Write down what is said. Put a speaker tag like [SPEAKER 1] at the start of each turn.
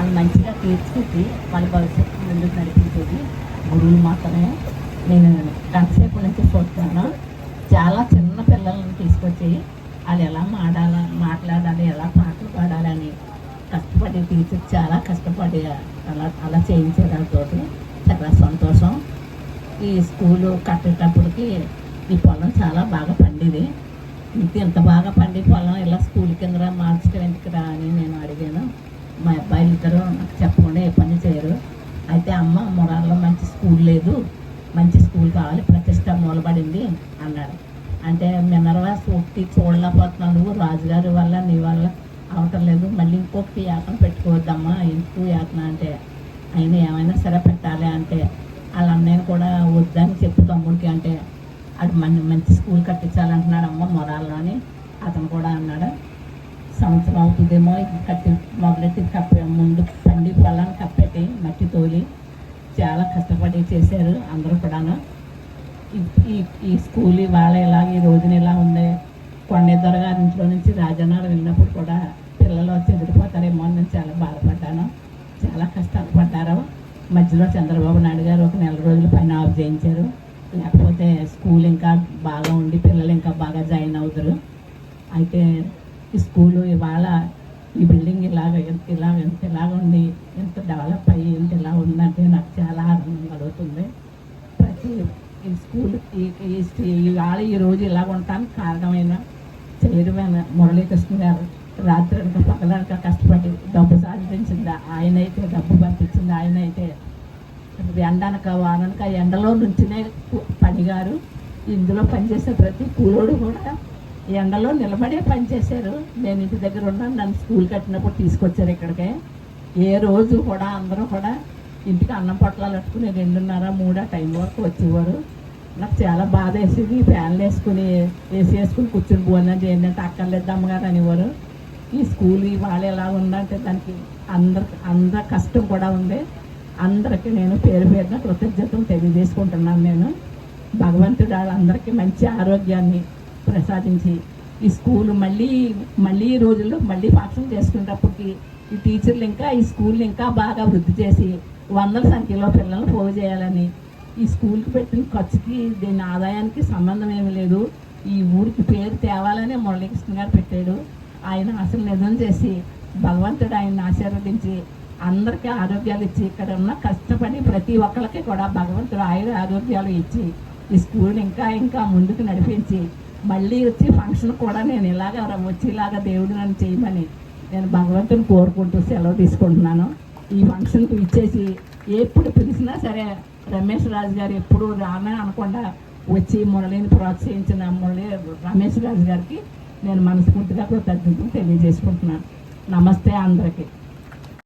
[SPEAKER 1] తెలియదు వాళ్ళు మంచిగా తీర్చిపెట్టి వాళ్ళ భవిష్యత్తు ముందుకు నడిపించేది గురువులు మాత్రమే. నేను గంటసేపు నుంచి చూస్తున్నాను చాలా చిన్న పిల్లలను తీసుకొచ్చి వాళ్ళు ఎలా మాడాలా మాట్లాడాలి ఎలా పాటలు పాడాలని కష్టపడి టీచర్ చాలా కష్టపడి అలా అలా చేయించేదాంతో చాలా సంతోషం. ఈ స్కూలు కట్టేటప్పటికి ఈ పొలం చాలా బాగా పండేది. ఇంత ఇంత బాగా పండి పొలం ఇలా స్కూల్ కింద మార్చడం ఎందుకురా అని నేను అడిగాను మా అబ్బాయిలు ఇద్దరు నాకు చెప్పకుండా ఏ పని చేయరు. అయితే అమ్మ మొరాల్లో మంచి స్కూల్ లేదు. మంచి స్కూల్ కావాలి. ప్రతిష్ట మూలబడింది అన్నాడు. అంటే మినర్వా సూక్తి చూడలేకపోతున్నావు నువ్వు రాజుగారి వల్ల నీ వల్ల అవటం లేదు. మళ్ళీ ఇంకొకటి యాతన పెట్టుకోవద్దమ్మా. ఎందుకు యాతన అంటే? ఆయన ఏమైనా సరే పెట్టాలి అంటే. వాళ్ళ అన్నయ్య కూడా వద్దని చెప్పు తమ్ముడికి అంటే. అది మన మంచి స్కూల్ కట్టించాలంటున్నాడు అమ్మ మొరాల్లో అని అతను కూడా అన్నాడు. సంవత్సరం అవుతుందేమో. ఇది కట్టి మొదలెట్టి కప్పే ముందు పండి పొలాన్ని కప్పెట్టి మట్టి తోలి చాలా కష్టపడి చేశారు అందరూ కూడాను. ఈ- ఈ స్కూల్ ఇవాళ ఇలా ఈ రోజున ఇలా ఉంది? కొండేద్దర గారి ఇంట్లో నుంచి రాజన్నారు వెళ్ళినప్పుడు కూడా పిల్లలు చెదిరిపోతారేమో అని నేను చాలా బాధపడ్డాను. చాలా కష్టాలు పడ్డారు మధ్యలో చంద్రబాబు నాయుడు గారు ఒక నెల రోజులు పైన ఆఫ్ చేయించారు. లేకపోతే స్కూల్ ఇంకా బాగా ఉండి పిల్లలు ఇంకా బాగా జాయిన్ అవుతారు. అయితే ఈ స్కూలు ఇవాళ ఈ బిల్డింగ్ ఇలాగ ఎంత ఇలా ఎంత ఇలాగ ఉంది ఎంత డెవలప్ అయ్యి ఎంత ఇలా ఉందంటే నాకు చాలా ఆనందం కలుగుతుంది. ప్రతి ఈ స్కూల్ ఈ ఈ ఇవాళ ఈ రోజు ఇలా ఉంటాను. కారణమైన చైర్మన్ మురళీకృష్ణ గారు రాత్రి అనక పగలనక కష్టపడి డబ్బు సాధించింది. ఆయన అయితే డబ్బు పంపించింది. ఆయన అయితే ఎండనక వాననక ఎండలో నుంచినే పనిగారు. ఇందులో పనిచేసే ప్రతి కూలోడు కూడా ఎండలో నిలబడే పనిచేశారు నేను ఇంటి దగ్గర ఉన్నాను. నన్ను స్కూల్ కట్టినప్పుడు తీసుకొచ్చారు ఇక్కడికే. ఏ రోజు కూడా అందరూ కూడా ఇంటికి అన్నం పొట్లాలు కట్టుకుని రెండున్నర మూడు టైం వరకు వచ్చేవారు. నాకు చాలా బాధ వేసేది. ఫ్యాన్లు వేసుకుని ఏసీ వేసుకుని కూర్చుని భోజనం ఏంటంటే అక్కర్లేదు అమ్మగారు అనేవారు. ఈ స్కూల్ వాళ్ళు ఎలా ఉందంటే దానికి అందరికి అందరి కష్టం కూడా ఉంది. అందరికీ నేను పేరు పేరున కృతజ్ఞతలు తెలియజేసుకుంటున్నాను నేను. భగవంతుడు వాళ్ళందరికీ మంచి ఆరోగ్యాన్ని ప్రసాదించి ఈ స్కూల్ మళ్ళీ మళ్ళీ ఈ రోజుల్లో మళ్ళీ ఫంక్షన్ చేసుకునేటప్పటికి ఈ టీచర్లు ఇంకా ఈ స్కూల్ని ఇంకా బాగా వృద్ధి చేసి వందల సంఖ్యలో పిల్లల్ని పోగు చేయాలని ఈ స్కూల్కి పెట్టిన ఖర్చుకి దీని ఆదాయానికి సంబంధం ఏమీ లేదు. ఈ ఊరికి పేరు తేవాలని మురళీకృష్ణ గారు పెట్టాడు. ఆయన అసలు నిజం చేసి భగవంతుడు ఆయన్ని ఆశీర్వదించి అందరికీ ఆరోగ్యాలు ఇచ్చి ఇక్కడ ఉన్న కష్టపడి ప్రతి ఒక్కరికి కూడా భగవంతుడు ఆయుర ఆరోగ్యాలు ఇచ్చి ఈ స్కూల్ని ఇంకా ఇంకా ముందుకు నడిపించి మళ్ళీ వచ్చి ఫంక్షన్ కూడా నేను ఇలాగ వచ్చేలాగా దేవుడు నన్ను చేయమని నేను భగవంతుని కోరుకుంటూ సెలవు తీసుకుంటున్నాను. ఈ ఫంక్షన్కి ఇచ్చేసి ఎప్పుడు పిలిచినా సరే రమేష్ రాజు గారు ఎప్పుడు రానే అనకుండా వచ్చి మురళిని ప్రోత్సహించిన మురళి రమేష్ రాజు గారికి నేను మనస్ఫూర్తిగా కృతజ్ఞతలు తెలియజేసుకుంటున్నాను. నమస్తే అందరికీ.